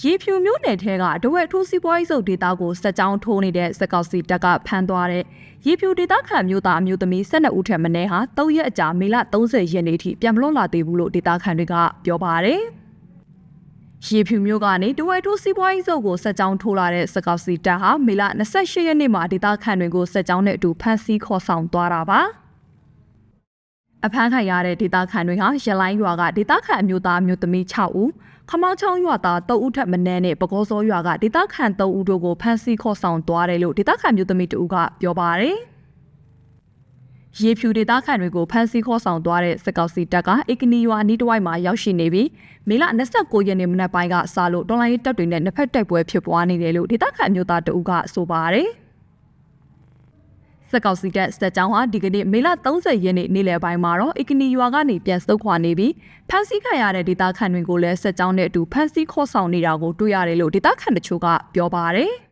ရေဖြူမျိုးနယ်ထဲကတဝက်ထိုးစီးပွားရေးစုပ်ဒေတာကိုစက်ကြောင်းထိုးနေတဲ့စက်ကောက်စီတပ်ကဖမ်းသွားတဲ့ရေဖြူဒေတာခံမျိုးသားအမျိုးသမီး12ဦးထက်မနည်းဟာ၃ရက်အကြာမေလ30ရက်နေ့ထိပြန်မလွတ်လာသေးဘူးလို့ဒေတာခံတွေကပြောပါတယ်။ရေဖြူမျိုးကနေတဝက်ထိုးစီးပွားရေးစုပ်ကိုစက်ကြောင်းထိုးလာတဲ့စက်ကောက်စီတပ်ဟာမေလ28ရက်နေ့မှာဒေတာခံတွေကိုစက်ကြောင်းနဲ့အတူဖမ်းဆီးခေါ်ဆောင်သွားတာပါ။ အဖမ်းခံရတဲ့ဒေတာခန်တွေဟာရလိုင်းရွာကဒေတာခန်အမျိုးသားအမျိုးသမီး6ဦးခမောင်းချောင်းရွာသား3ဦးထပ်မံနဲ့ပကောစောရွာကဒေတာခန်3ဦးတို့ကိုဖမ်းဆီးခေါ်ဆောင်သွားတယ်လို့ဒေတာခန်မျိုးသမီးတဦးကပြောပါတယ်။ရေဖြူဒေတာခန်တွေကိုဖမ်းဆီးခေါ်ဆောင်သွားတဲ့စက်ကောက်စီတပ်ကအကနီရွာအနီးတစ်ဝိုက်မှာရောက်ရှိနေပြီးမေလ29ရက်နေ့မနက်ပိုင်းကစလို့တော်လိုင်းရေးတပ်တွေနဲ့နှစ်ဖက်တိုက်ပွဲဖြစ်ပွားနေတယ်လို့ဒေတာခန်မျိုးသားတဦးကဆိုပါတယ်။ စက်ကောက်စီတက်စက်ကြောင်းဟာဒီကနေ့မေလ30ရက်နေ့နေ့လယ်ပိုင်းမှာတော့အီကနီရွာကနေပြန်ဆုတ်ခွာနေပြီးဖမ်းဆီးခံရတဲ့ဒေတာခန်တွေကိုလည်းစက်ကြောင်းနဲ့အတူဖမ်းဆီးခေါ်ဆောင်နေတာကိုတွေ့ရတယ်လို့ဒေတာခန်တချို့ကပြောပါတယ်။